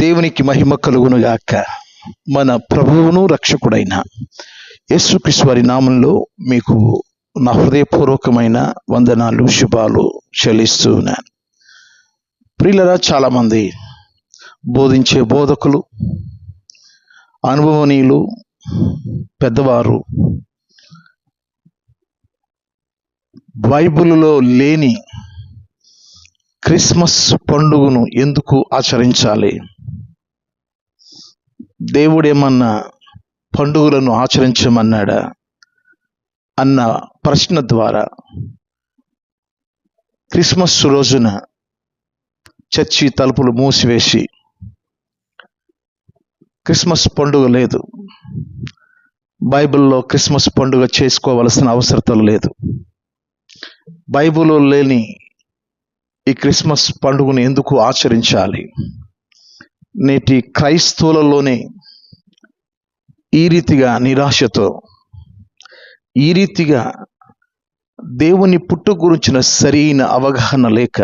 దేవునికి మహిమ కలుగునుగాక. మన ప్రభువును రక్షకుడైన యేసుక్రీస్తు వారి నామంలో మీకు నా హృదయపూర్వకమైన వందనాలు శుభాలు చెల్లిస్తూ ఉన్నాను. ప్రియులరా చాలామంది బోధించే బోధకులు అనుభవనీయులు పెద్దవారు బైబిల్లో లేని క్రిస్మస్ పండుగను ఎందుకు ఆచరించాలి? దేవుడు ఏమన్నా పండుగలను ఆచరించమన్నాడా? అన్న ప్రశ్న ద్వారా క్రిస్మస్ రోజున చర్చి తలుపులు మూసివేసి క్రిస్మస్ పండుగ లేదు. బైబిల్లో క్రిస్మస్ పండుగ చేసుకోవలసిన అవసరత లేదు. బైబిల్లో లేని ఈ క్రిస్మస్ పండుగను ఎందుకు ఆచరించాలి? నేటి క్రైస్తవులలోనే ఈ రీతిగా నిరాశతో ఈ రీతిగా దేవుని పుట్టు గురించిన సరైన అవగాహన లేక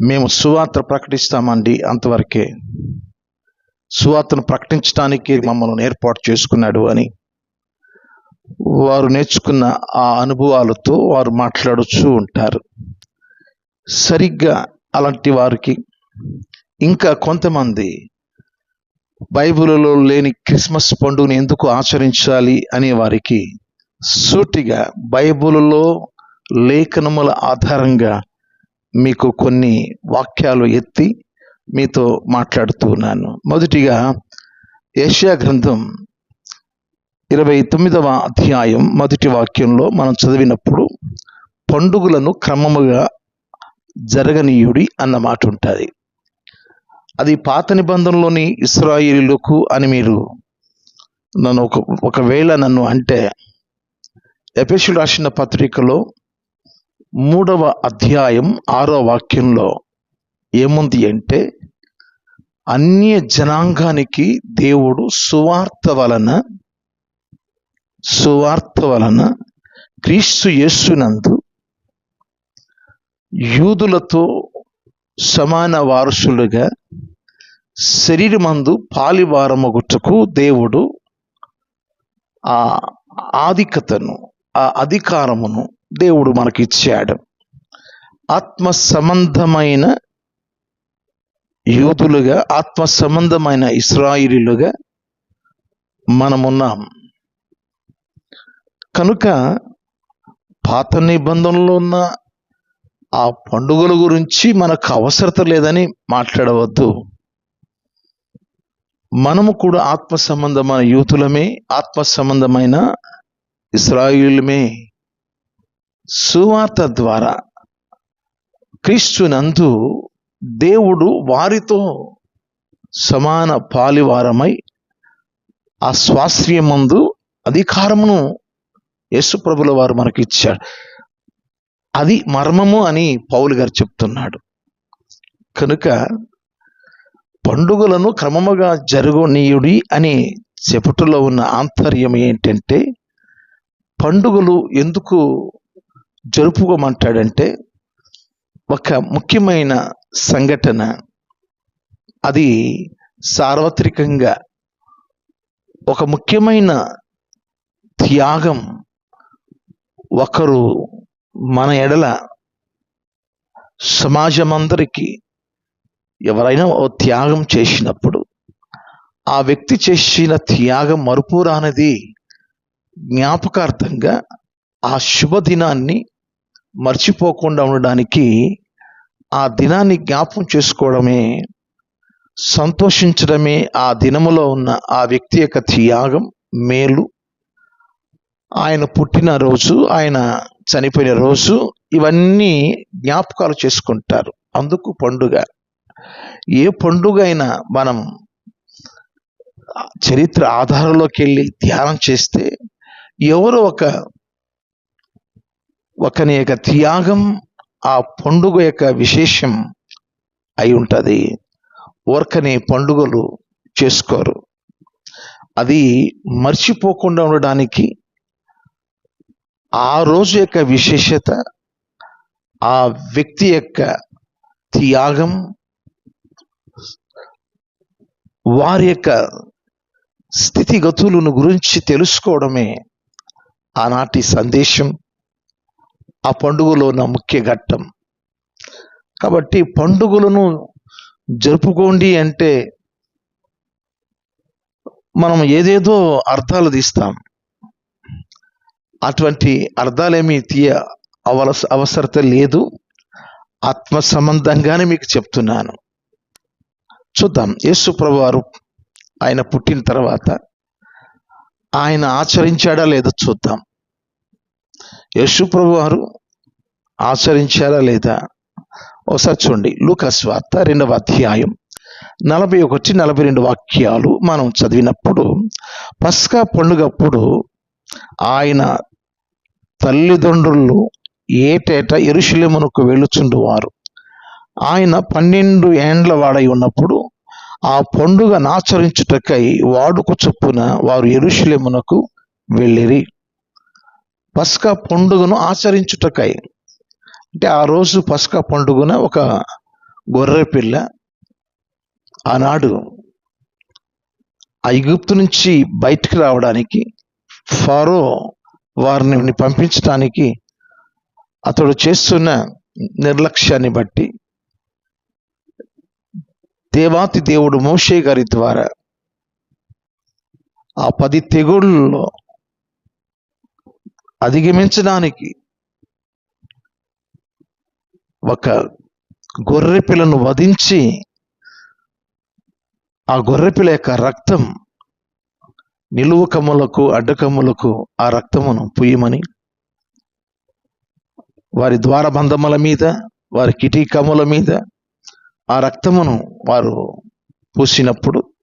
మేము సువార్త ప్రకటిస్తామండి అంతవరకే. సువార్తను ప్రకటించడానికి మమ్మల్ని ఏర్పాటు చేసుకున్నాడు అని వారు నేర్చుకున్న ఆ అనుభవాలతో వారు మాట్లాడుతూ ఉంటారు. సరిగ్గా అలాంటి వారికి ఇంకా కొంతమంది బైబిల్లో లేని క్రిస్మస్ పండుగను ఎందుకు ఆచరించాలి అనే వారికి సూటిగా బైబిల్లో లేఖనముల ఆధారంగా మీకు కొన్ని వాక్యాలు ఎత్తి మీతో మాట్లాడుతున్నాను మొదటిగా ఏషియా గ్రంథం ఇరవై తొమ్మిదవ అధ్యాయం మొదటి వాక్యంలో మనం చదివినప్పుడు పండుగలను క్రమముగా జరగనీయుడి అన్న మాట ఉంటుంది. అది పాత నిబంధనలోని ఇస్రాయిలుకు అని మీరు నన్ను ఒక ఒకవేళ నన్ను అంటే ఎపేషు రాసిన పత్రికలో మూడవ అధ్యాయం ఆరో వాక్యంలో ఏముంది అంటే అన్య జనాంగానికి దేవుడు సువార్త వలన సువార్త వలన క్రీస్తు యేస్సునందు యూదులతో సమాన వారసులుగా శరీరమందు పాలివారమగుటకు దేవుడు ఆ ఆధిక్యతను ఆ అధికారమును దేవుడు మనకిచ్చాడు. ఆత్మ సంబంధమైన యూదులుగా ఆత్మ సంబంధమైన ఇస్రాయిలీలుగా మనమున్నాం. కనుక పాత నిబంధనలో ఉన్న ఆ పండుగల గురించి మనకు అవసరత లేదని మాట్లాడవద్దు. మనము కూడా ఆత్మ సంబంధమైన యూతులమే ఆత్మ సంబంధమైన ఇస్రాయిలమే సువార్త ద్వారా క్రీస్తునందు దేవుడు వారితో సమాన పాలివారమై ఆ స్వాశ్రయమందు అధికారమును యేసుప్రభుల వారు మనకిచ్చాడు. అది మర్మము అని పౌలు గారు చెప్తున్నాడు. కనుక పండుగలను క్రమముగా జరగనీయుడి అని చెప్పుటలో ఉన్న ఆంతర్యం ఏంటంటే పండుగలు ఎందుకు జరుపుకోమంటాడంటే ఒక ముఖ్యమైన సంఘటన. అది సార్వత్రికంగా ఒక ముఖ్యమైన త్యాగం ఒకరు మన ఎడల సమాజమందరికీ ఎవరైనా ఓ త్యాగం చేసినప్పుడు ఆ వ్యక్తి చేసిన త్యాగం మరుపురానిది జ్ఞాపకార్థంగా ఆ శుభదినాన్ని మర్చిపోకుండా ఉండడానికి ఆ దినాన్ని జ్ఞాపం చేసుకోవడమే సంతోషించడమే ఆ దినములో ఉన్న ఆ వ్యక్తి యొక్క త్యాగం మేలు. ఆయన పుట్టిన రోజు ఆయన చనిపోయిన రోజు ఇవన్నీ జ్ఞాపకాలు చేసుకుంటారు. అందుకు పండుగ. ఏ పండుగ అయినా మనం చరిత్ర ఆధారంలోకి వెళ్ళి ధ్యానం చేస్తే ఎవరో ఒక ఒకని యొక్క త్యాగం ఆ పండుగ యొక్క విశేషం అయి ఉంటుంది. ఓర్కని పండుగలు చేసుకోరు. అది మర్చిపోకుండా ఉండడానికి ఆ రోజు యొక్క విశేషత ఆ వ్యక్తి యొక్క త్యాగం వారి యొక్క స్థితిగతులను గురించి తెలుసుకోవడమే ఆనాటి సందేశం. ఆ పండుగలో ఉన్న ముఖ్య ఘట్టం. కాబట్టి పండుగలను జరుపుకోండి అంటే మనం ఏదేదో అర్థాలు తీస్తాం. అటువంటి అర్థాలేమీ తీయ అవలస అవసరత లేదు. ఆత్మ సంబంధంగానే మీకు చెప్తున్నాను. చూద్దాం. యేసు ప్రభువారు ఆయన పుట్టిన తర్వాత ఆయన ఆచరించాడా లేదో చూద్దాం. యేసు ప్రభు వారు ఆచరించారా లేదా? ఒకసారి చూడండి. లూకస్ వార్త రెండవ అధ్యాయం నలభై ఒకటి నలభై రెండు వాక్యాలు మనం చదివినప్పుడు పస్కా పండుగప్పుడు ఆయన తల్లిదండ్రులు ఏటేటా ఎరుశలేమునకు వెళ్ళుచుండువారు. ఆయన పన్నెండు ఏండ్ల వాడై ఉన్నప్పుడు ఆ పండుగ నాచరించుటకై వాడుకు చొప్పున వారు ఎరుశలేమునకు వెళ్ళిరి. పస్కా పండుగను ఆచరించుటకై అంటే ఆ రోజు పస్కా పండుగన ఒక గొర్రె పిల్ల ఆనాడు ఐగుప్తు నుంచి బయటికి రావడానికి ఫారో వారిని పంపించడానికి అతడు చేస్తున్న నిర్లక్ష్యాన్ని బట్టి దేవాతి దేవుడు మోషే గారి ద్వారా ఆ పది తెగుళ్ళలో అధిగమించడానికి ఒక గొర్రె పిల్లను వధించి ఆ గొర్రెపిల్ల యొక్క రక్తం నిలువు కమ్ములకు అడ్డకమ్ములకు ఆ రక్తమును పుయ్యమని వారి ద్వారబంధముల మీద వారి కిటీకముల మీద ఆ రక్తమును వారు పూసినప్పుడు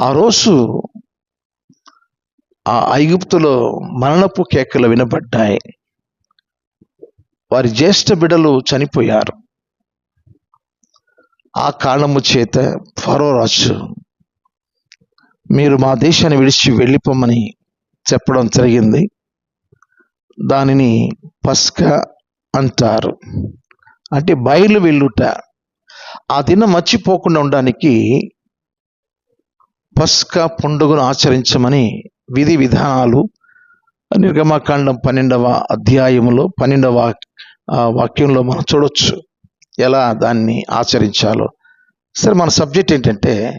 ఆ రోజు ఆ ఐగుప్తులో మరణపు కేకలు వినబడ్డాయి. వారి జ్యేష్ఠ బిడలు చనిపోయారు. ఆ కారణము చేత ఫరో రాజు మీరు మా దేశాన్ని విడిచి వెళ్ళిపోమని చెప్పడం జరిగింది. దానిని పస్క అంటారు. అంటే బయలు వెళ్ళుట. ఆ దినం మర్చిపోకుండా ఉండడానికి పస్క పండుగను ఆచరించమని విధి విధానాలు నిర్గమకాండం పన్నెండవ అధ్యాయంలో పన్నెండవ వాక్యంలో మనం చూడొచ్చు. ఎలా దాన్ని ఆచరించాలో. సరే మన సబ్జెక్ట్ ఏంటంటే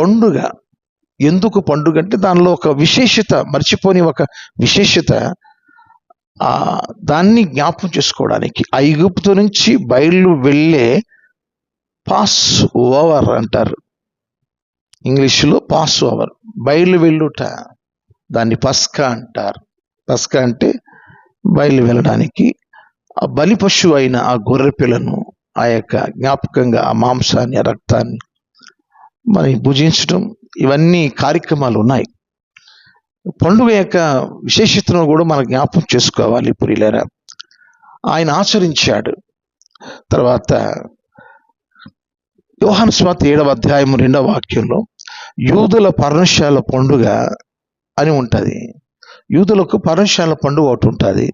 పండుగ. ఎందుకు పండుగ అంటే దానిలో ఒక విశేషత మర్చిపోని ఒక విశేషత ఆ దాన్ని జ్ఞాపం చేసుకోవడానికి ఐగుప్తు నుంచి బయలు వెళ్ళే పాస్ ఓవర్ అంటారు. ఇంగ్లీషులో పాస్ ఓవర్ బయలు వెళ్ళుట దాన్ని పస్కా అంటారు. పస్కా అంటే బయలు వెళ్ళడానికి ఆ బలి పశువు అయిన ఆ గొర్రె పిల్లను ఆ యొక్క జ్ఞాపకంగా ఆ మాంసాన్ని ఆ రక్తాన్ని మరి భుజించడం ఇవన్నీ కార్యక్రమాలు ఉన్నాయి. పండుగ యొక్క విశేషతను కూడా మనం జ్ఞాపకం చేసుకోవాలి పురిలేరా ఆయన ఆచరించాడు. తర్వాత యోహాను స్వాత ఏడవ అధ్యాయం రెండవ వాక్యంలో యూదుల పర్ణశాల పండుగ అని ఉంటుంది. యూదులకు పర్ణశాల పండుగ ఒకటి ఉంటుంది.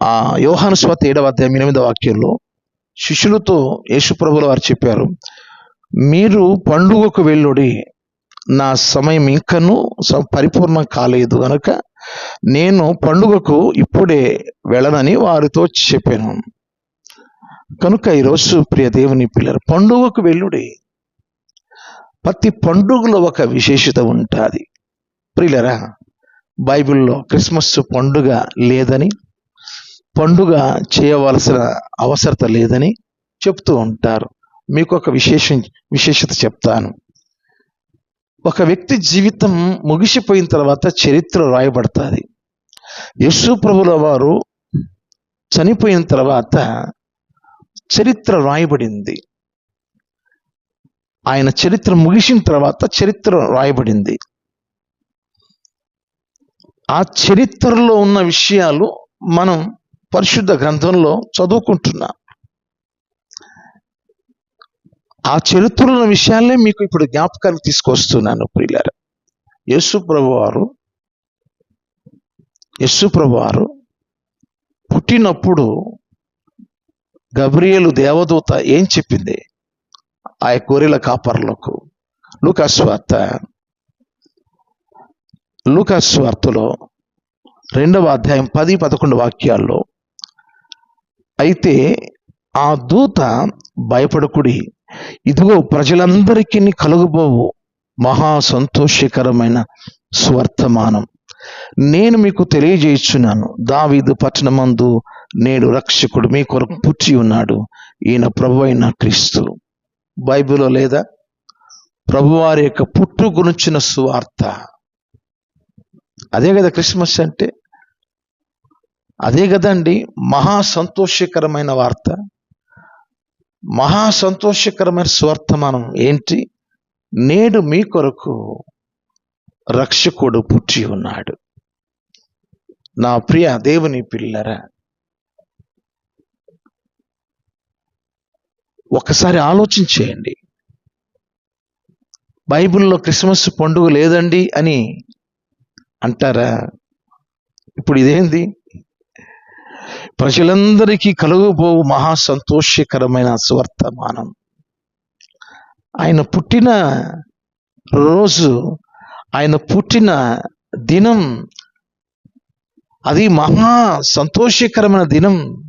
ఆ యోహాను స్వాత ఏడవ అధ్యాయం ఎనిమిదవ వాక్యంలో శిష్యులతో యేసుప్రభుల వారు చెప్పారు మీరు పండుగకు వెళ్ళుడి. నా సమయం ఇంకను స- పరిపూర్ణం కాలేదు కనుక నేను పండుగకు ఇప్పుడే వెళ్ళనని వారితో చెప్పాను. కనుక ఈరోజు ప్రియ దేవుని పిల్లలు పండుగకు వెళ్ళుడి. ప్రతి పండుగలో ఒక విశేషత ఉంటుంది. ప్రియులరా బైబిల్లో క్రిస్మస్ పండుగ లేదని పండుగ చేయవలసిన అవసరత లేదని చెప్తూ ఉంటారు. మీకు ఒక విశేషం విశేషత చెప్తాను. ఒక వ్యక్తి జీవితం ముగిసిపోయిన తర్వాత చరిత్ర రాయబడుతుంది. యశు ప్రభుల వారు చనిపోయిన తర్వాత చరిత్ర రాయబడింది. ఆయన చరిత్ర ముగిసిన తర్వాత చరిత్ర రాయబడింది. ఆ చరిత్రలో ఉన్న విషయాలు మనం పరిశుద్ధ గ్రంథంలో చదువుకుంటున్నాం. ఆ చరిత్రలో ఉన్న విషయాలే మీకు ఇప్పుడు జ్ఞాపకానికి తీసుకొస్తున్నాను ప్రియులారా. యేసు ప్రభువారు యేసు పుట్టినప్పుడు గబ్రియలు దేవదూత ఏం చెప్పింది? ఆ కోరిల కాపర్లకు. లూకాస్వార్త లూకాస్వార్తలో రెండవ అధ్యాయం పది పదకొండు వాక్యాల్లో అయితే ఆ దూత భయపడకుడి ఇదిగో ప్రజలందరికీ కలుగుబోవు. మహా సంతోషకరమైన స్వర్తమానం. నేను మీకు తెలియజేయుచున్నాను దావీదు పట్టణమందు నేడు రక్షకుడు మీ కొరకు పుట్టి ఉన్నాడు. ఈయన ప్రభు అయిన క్రీస్తు. బైబిల్లో లేదా? ప్రభువారి యొక్క పుట్టు గురించిన సువార్త. అదే కదా క్రిస్మస్ అంటే? అదే కదండి. మహా సంతోషకరమైన వార్త. మహా సంతోషకరమైన స్వార్థమానం ఏంటి? నేడు మీ కొరకు రక్షకుడు పుట్టి ఉన్నాడు. నా ప్రియ దేవుని పిల్లరా ఒకసారి ఆలోచించేయండి. బైబిల్లో క్రిస్మస్ పండుగ లేదండి అని అంటారా? ఇప్పుడు ఇదేంది? ప్రజలందరికీ కలుగుబోవు మహా సంతోషకరమైన స్వర్తమానం. ఆయన పుట్టిన రోజు ఆయన పుట్టిన దినం అది మహా సంతోషకరమైన దినం.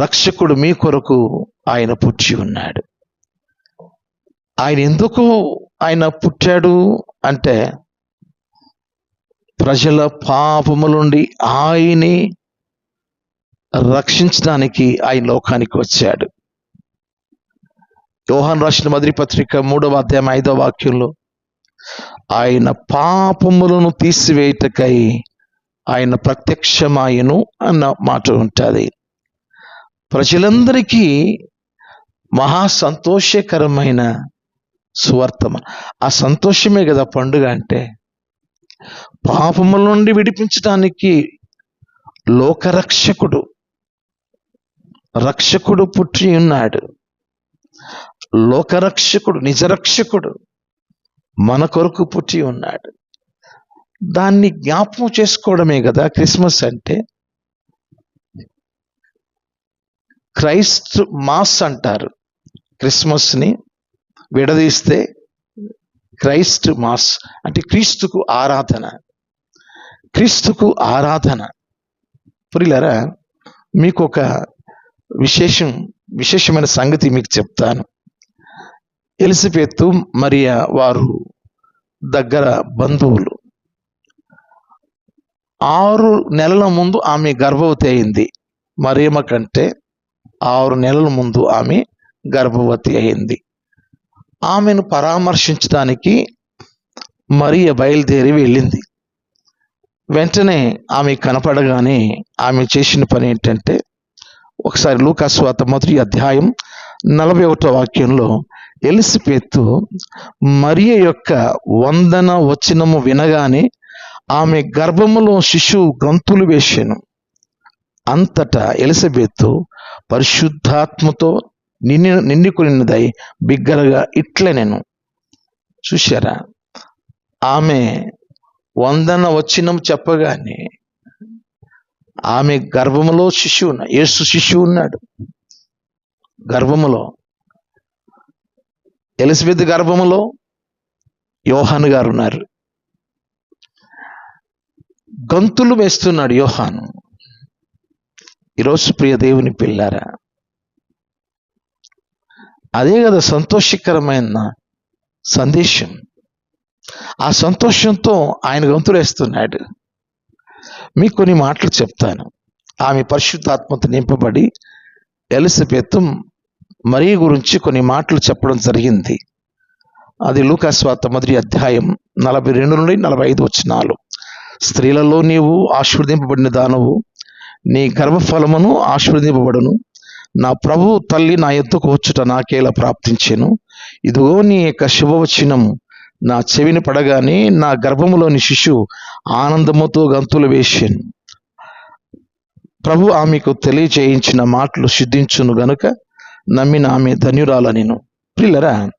రక్షకుడు మీ కొరకు ఆయన పుట్టి ఉన్నాడు. ఆయన ఎందుకు ఆయన పుట్టాడు అంటే ప్రజల పాపములుండి ఆయని ఆయనే రక్షించడానికి ఆయన లోకానికి వచ్చాడు. యోహాన్ రాసిన మొదటి పత్రిక మూడవ అధ్యాయం ఐదవ వాక్యంలో ఆయన పాపములను తీసివేయటకై ఆయన ప్రత్యక్షమాయను అన్న మాట ఉంటుంది. ప్రజలందరికీ మహా సంతోషకరమైన సువార్తమ ఆ సంతోషమే కదా పండుగ అంటే. పాపముల నుండి విడిపించడానికి లోకరక్షకుడు రక్షకుడు పుట్టి ఉన్నాడు. లోకరక్షకుడు నిజరక్షకుడు మన కొరకు పుట్టి ఉన్నాడు. దాన్ని జ్ఞాపకం చేసుకోవడమే కదా క్రిస్మస్ అంటే? క్రైస్ట్ మాస్ అంటారు క్రిస్మస్ని. విడదీస్తే క్రైస్ట్ మాస్ అంటే క్రీస్తుకు ఆరాధన. క్రీస్తుకు ఆరాధన. పురిలరా మీకు ఒక విశేషం విశేషమైన సంగతి మీకు చెప్తాను. ఎలిసిపేత్తు మరియా వారు దగ్గర బంధువులు. ఆరు నెలల ముందు ఆమె గర్భవతి అయింది. మరేమ కంటే ఆరు నెలల ముందు ఆమె గర్భవతి అయింది. ఆమెను పరామర్శించడానికి మరియ బయలుదేరి వెళ్ళింది. వెంటనే ఆమె కనపడగానే ఆమె చేసిన పని ఏంటంటే ఒకసారి లూకాస్వాత మొదటి అధ్యాయం నలభై ఒకటో వాక్యంలో ఎలిసిపెత్తు మరియ యొక్క వందన వచనము వినగానే ఆమె గర్భములో శిశువు గంతులు వేసాను అంతటా ఎలిజబెత్తు పరిశుద్ధాత్మతో నిన్ను నిండుకునిదై బిగ్గరగా ఇట్లే నేను చూశారా? ఆమె వందన వచ్చినం చెప్పగానే ఆమె గర్భములో శిశువు యేసు శిశువు ఉన్నాడు. గర్భములో ఎలిజబెత్ గర్భములో యోహాను గారు ఉన్నారు. గంతులు వేస్తున్నాడు యోహాను. ఈరోజు ప్రియ దేవుని పిల్లారా అదే కదా సంతోషకరమైన సందేశం. ఆ సంతోషంతో ఆయన గంతులేస్తున్నాడు. మీకు కొన్ని మాటలు చెప్తాను. ఆమె పరిశుద్ధాత్మతో నింపబడి ఎలిసబెత్ మరీ గురించి కొన్ని మాటలు చెప్పడం జరిగింది. అది లూకాస్వాత మొదటి అధ్యాయం నలభై రెండు నుండి నలభై ఐదు వచ్చినాలు స్త్రీలలో నీవు ఆశీర్వదింపబడిన దానవు నీ గర్భఫలమును ఆశీర్వదింపబడును. నా ప్రభు తల్లి నా ఎత్తుకు వచ్చుట నాకేలా ప్రాప్తించెను? ఇదిగో నీ యొక్క శుభవచనము. నా చెవిని పడగానే నా గర్భములోని శిశువు ఆనందముతో గంతులు వేసాను ప్రభు ఆమెకు తెలియచేయించిన మాటలు సిద్ధించును గనుక నమ్మిన ఆమె ధన్యురాల నేను ప్రిల్లరా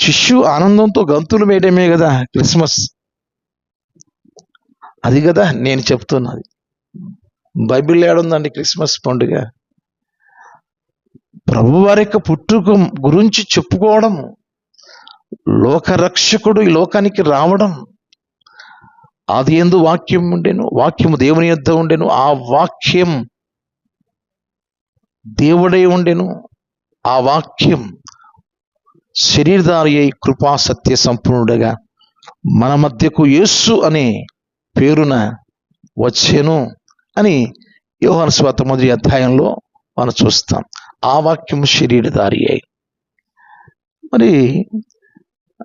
శిష్యు ఆనందంతో గంతులు వేయడమే కదా క్రిస్మస్. అది కదా నేను చెప్తున్నది. బైబిల్ ఏడుందండి క్రిస్మస్ పండుగ. ప్రభువారి యొక్క పుట్టుక గురించి చెప్పుకోవడం లోకరక్షకుడు ఈ లోకానికి రావడం. అది ఎందు వాక్యం ఉండేను వాక్యము దేవుని యొద్ద ఉండేను ఆ వాక్యం దేవుడై ఉండెను ఆ వాక్యం శరీరధారి అయి కృపా సత్య సంపూర్ణుడగా మన మధ్యకు యేస్సు అనే పేరున వచ్చాను అని యోహాను స్వాత మొదటి అధ్యాయంలో మనం చూస్తాం. ఆ వాక్యం శరీరధారి అయి. మరి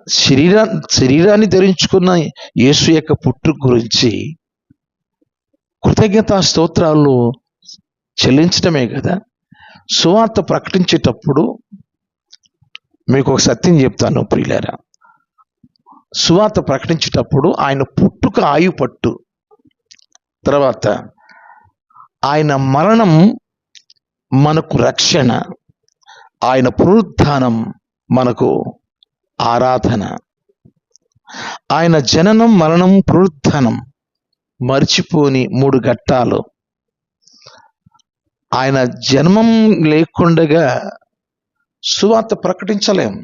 శరీరా శరీరాన్ని ధరించుకున్న యేసు యొక్క పుట్టు గురించి కృతజ్ఞతా స్తోత్రాలు చెల్లించడమే కదా. సువార్త ప్రకటించేటప్పుడు మీకు ఒక సత్యం చెప్తాను ప్రియులారా. సువార్త ప్రకటించేటప్పుడు ఆయన పుట్టుక ఆయు పట్టు తర్వాత ఆయన మరణం మనకు రక్షణ. ఆయన పునరుద్ధానం మనకు ఆరాధన. ఆయన జననం మరణం పునరుద్ధనం మర్చిపోని మూడు ఘట్టాలు. ఆయన జన్మం లేకుండగా సువార్త ప్రకటించలేం.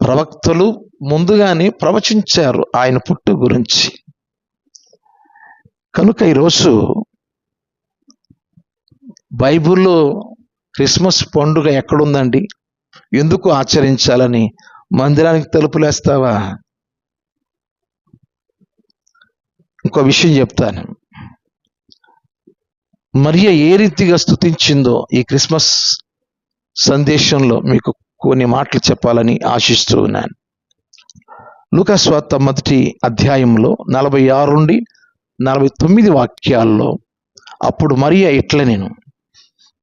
ప్రవక్తలు ముందుగానే ప్రవచించారు ఆయన పుట్టు గురించి. కనుక ఈరోజు బైబిల్లో క్రిస్మస్ పండుగ ఎక్కడుందండి? ఎందుకు ఆచరించాలని మందిరానికి తలుపులేస్తావా? ఇంకో విషయం చెప్తాను. మరియ ఏ రీతిగా స్తుతించిందో ఈ క్రిస్మస్ సందేశంలో మీకు కొన్ని మాటలు చెప్పాలని ఆశిస్తూ ఉన్నాను. లూకాస్వార్త మొదటి అధ్యాయంలో నలభై ఆరు నుండి నలభై తొమ్మిది వాక్యాల్లో అప్పుడు మరియ ఇట్ల నేను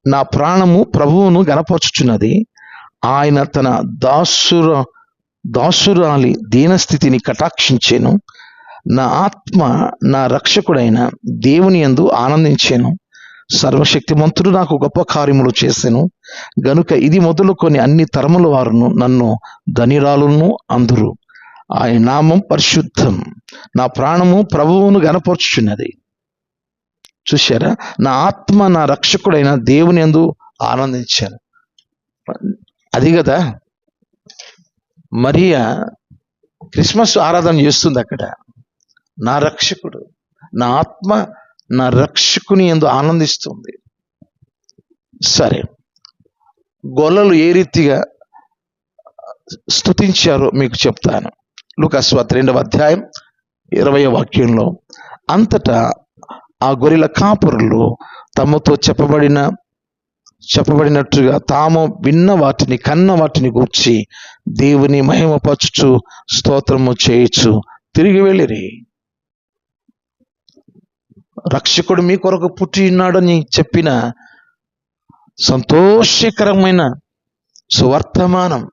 నా ప్రాణము ప్రభువును గనపరుచుచున్నది ఆయన తన దాసుర దాసురాలి దీనస్థితిని కటాక్షించాను. నా ఆత్మ నా రక్షకుడైన దేవుని యందు ఆనందించాను. సర్వశక్తిమంతుడు నాకు గొప్ప కార్యములు చేశాను గనుక ఇది మొదలుకొని అన్ని తరముల వారును నన్ను ధనిరాలును అందురు. ఆయన నామం పరిశుద్ధం. నా ప్రాణము ప్రభువును గనపరుచుచున్నది చూశారా? నా ఆత్మ నా రక్షకుడైన దేవుని యందు ఆనందించాను. అది కదా. మరియా క్రిస్మస్ ఆరాధన చేస్తుంది అక్కడ. నా రక్షకుడు నా ఆత్మ నా రక్షకుని ఎందు ఆనందిస్తుంది. సరే. గొల్లలు ఏ రీతిగా స్తుతించారో మీకు చెప్తాను. లూకాస్వార్త రెండవ అధ్యాయం ఇరవై వాక్యంలో. అంతటా ఆ గొర్రెల కాపురులు తమతో చెప్పబడిన చెప్పబడినట్టుగా తాము విన్న వాటిని కన్న వాటిని గూర్చి దేవుని మహిమపరచుచు స్తోత్రము చేయొచ్చు తిరిగి వెళ్ళిరి. రక్షకుడు మీ కొరకు పుట్టి ఉన్నాడని చెప్పిన సంతోషకరమైన సువర్తమానం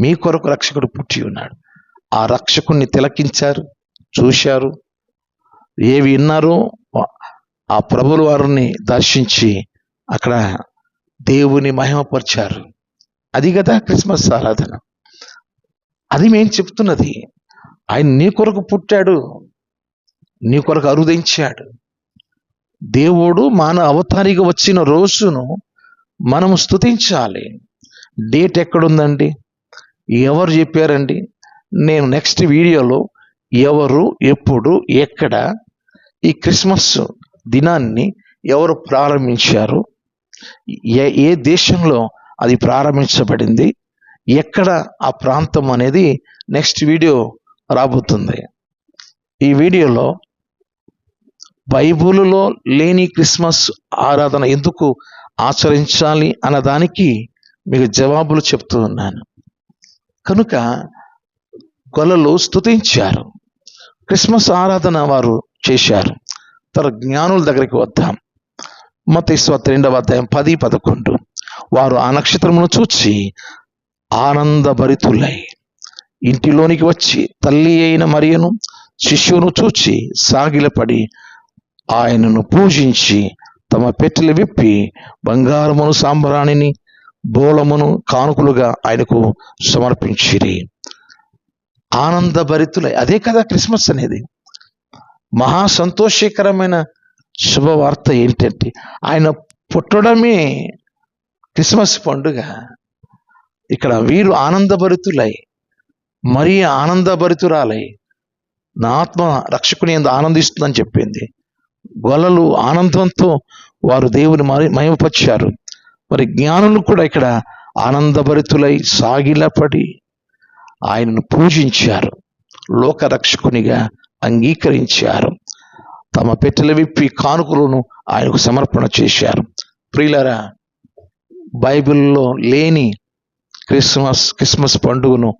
మీ కొరకు రక్షకుడు పుట్టి ఉన్నాడు. ఆ రక్షకుణ్ణి తిలకించారు చూశారు. ఏవి విన్నారో ఆ ప్రభుల వారిని దర్శించి అక్కడ దేవుని మహిమపరిచారు. అది కదా క్రిస్మస్ ఆరాధన. అది మేము చెప్తున్నది. ఆయన నీ కొరకు పుట్టాడు. నీ కొరకు అరుదించాడు. దేవుడు మన అవతారిగా వచ్చిన రోజును మనం స్తుతించాలి. డేట్ ఎక్కడుందండి? ఎవరు చెప్పారండి? నేను నెక్స్ట్ వీడియోలో ఎవరు ఎప్పుడు ఎక్కడ ఈ క్రిస్మస్ దినాన్ని ఎవరు ప్రారంభించారు? ఏ ఏ దేశంలో అది ప్రారంభించబడింది ఎక్కడ ఆ ప్రాంతం అనేది నెక్స్ట్ వీడియో రాబోతుంది. ఈ వీడియోలో బైబుల్లో లేని క్రిస్మస్ ఆరాధన ఎందుకు ఆచరించాలి అన్నదానికి మీకు జవాబులు చెప్తూ ఉన్నాను. కనుక గొలలు స్తుతించారు. క్రిస్మస్ ఆరాధన వారు చేశారు. తన జ్ఞానుల దగ్గరికి వద్దాం. మతీశ్వత రెండవ అధ్యాయం పది పదకొండు. వారు ఆ నక్షత్రమును చూచి ఆనందభరితులై ఇంటిలోనికి వచ్చి తల్లి అయిన మరియను శిష్యును చూచి సాగిలపడి ఆయనను పూజించి తమ పెట్టెలు విప్పి బంగారమును సాంబరాణిని బోళమును కానుకలుగా ఆయనకు సమర్పించిరి. ఆనందభరితులై అదే కదా క్రిస్మస్ అనేది. మహా సంతోషకరమైన శుభవార్త ఏంటంటే ఆయన పుట్టడమే క్రిస్మస్ పండుగ. ఇక్కడ వీరు ఆనందభరితులై మరీ ఆనందభరితురాలై నా ఆత్మ రక్షకుని ఎందు ఆనందిస్తుందని చెప్పింది. గొల్లలు ఆనందంతో వారు దేవుని మరి మహిమపరిచారు. మరి జ్ఞానులు కూడా ఇక్కడ ఆనందభరితులై సాగిలపడి ఆయనను పూజించారు. లోక రక్షకునిగా అంగీకరించారు. తమ పెట్టెలు విప్పి కానుకలను ఆయనకు సమర్పణ చేశారు. ప్రియులరా బైబిల్లో లేని క్రిస్మస్ క్రిస్మస్ పండుగను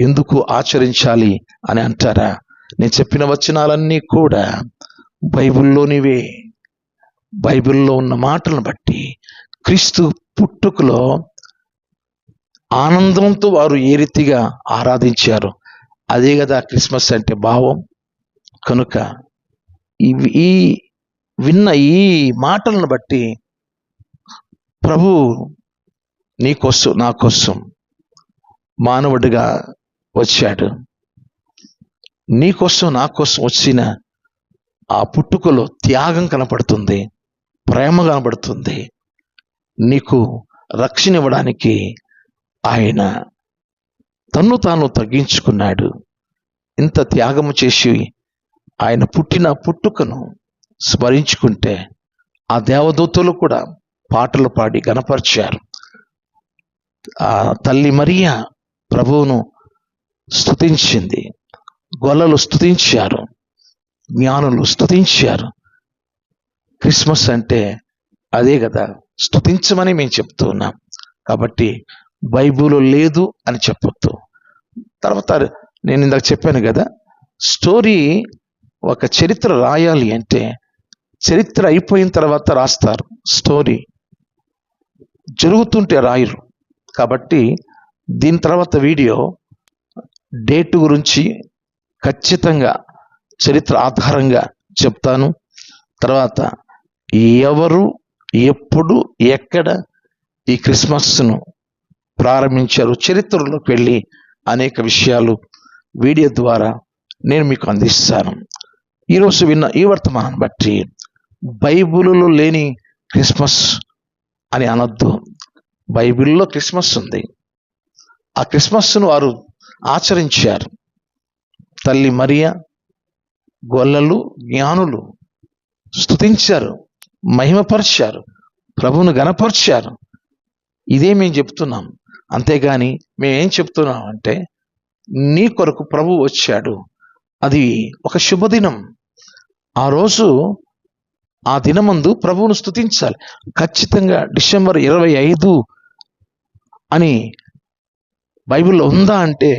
ఎందుకు ఆచరించాలి అని అంటారా? నేను చెప్పిన వచనాలన్నీ కూడా బైబిల్లోనివే బైబిల్లో ఉన్న మాటలను బట్టి క్రీస్తు పుట్టుకలో ఆనందంతో వారు ఏ రీతిగా ఆరాధించారు? అదే కదా క్రిస్మస్ అంటే భావం. కనుక ఈ విన్న ఈ మాటలను బట్టి ప్రభు నీ కోసం నా కోసం మానవుడిగా వచ్చాడు. నీ కోసం నా కోసం వచ్చిన ఆ పుట్టుకలో త్యాగం కనపడుతుంది ప్రేమ కనపడుతుంది. నీకు రక్షణ ఇవ్వడానికి ఆయన తన్ను తాను తగ్గించుకున్నాడు. ఇంత త్యాగము చేసి ఆయన పుట్టిన పుట్టుకను స్మరించుకుంటే ఆ దేవదూతలు కూడా పాటలు పాడి గనపరిచారు ఆ తల్లి మరియా ప్రభువును స్తుతించింది. గొల్లలు స్తుతించారు. జ్ఞానులు స్తుతించారు. క్రిస్మస్ అంటే అదే కదా స్తుతించమని మేము చెప్తూ ఉన్నాం. కాబట్టి బైబుల్ లేదు అని చెప్పొద్దు. తర్వాత నేను ఇందాక చెప్పాను కదా స్టోరీ ఒక చరిత్ర రాయాలి అంటే చరిత్ర అయిపోయిన తర్వాత రాస్తారు. స్టోరీ జరుగుతుంటే రాయరు. కాబట్టి దీని తర్వాత వీడియో డేట్ గురించి ఖచ్చితంగా చరిత్ర ఆధారంగా చెప్తాను. తర్వాత ఎవరు ఎప్పుడు ఎక్కడ ఈ క్రిస్మస్ను ప్రారంభించారు చరిత్రలోకి వెళ్ళి అనేక విషయాలు వీడియో ద్వారా నేను మీకు అందిస్తాను. ఈరోజు విన్న ఈ వర్తమానం బట్టి బైబిల్లో లేని క్రిస్మస్ అని అనొద్దు. బైబిల్లో క్రిస్మస్ ఉంది. ఆ క్రిస్మస్ను వారు ఆచరించారు. తల్లి మరియ గొల్లలు జ్ఞానులు స్తుతించారు మహిమపరిచారు ప్రభువును గణపరిచారు ఇదే మేము చెప్తున్నాం. అంతేగాని మేమేం చెప్తున్నాం అంటే నీ కొరకు ప్రభు వచ్చాడు. అది ఒక శుభదినం. ఆ రోజు ఆ దినమందు ప్రభువును స్తుతించాలి. ఖచ్చితంగా డిసెంబర్ ఇరవై ఐదు అని బైబిల్లో ఉందా అంటే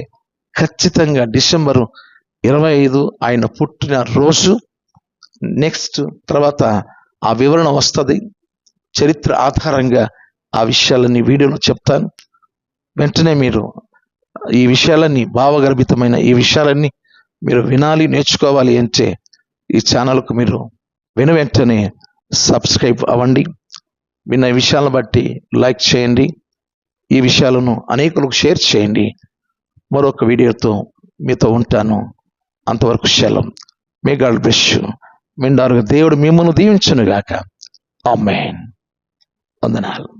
ఖచ్చితంగా డిసెంబరు ఇరవై ఐదు ఆయన పుట్టిన రోజు నెక్స్ట్ తర్వాత ఆ వివరణ వస్తుంది. చరిత్ర ఆధారంగా ఆ విషయాలన్నీ వీడియోలో చెప్తాను. వెంటనే మీరు ఈ విషయాలన్నీ భావగర్భితమైన ఈ విషయాలన్నీ మీరు వినాలి నేర్చుకోవాలి అంటే ఈ ఛానల్కు మీరు విన వెంటనే సబ్స్క్రైబ్ అవ్వండి. విన్న విషయాలను బట్టి లైక్ చేయండి. ఈ విషయాలను అనేకులకు షేర్ చేయండి. మరొక వీడియోతో మీతో ఉంటాను. అంతవరకు shalom may God bless you దేవుడు మిమ్మల్ని దీవించును గాక ఆమెన్ వందనాలు.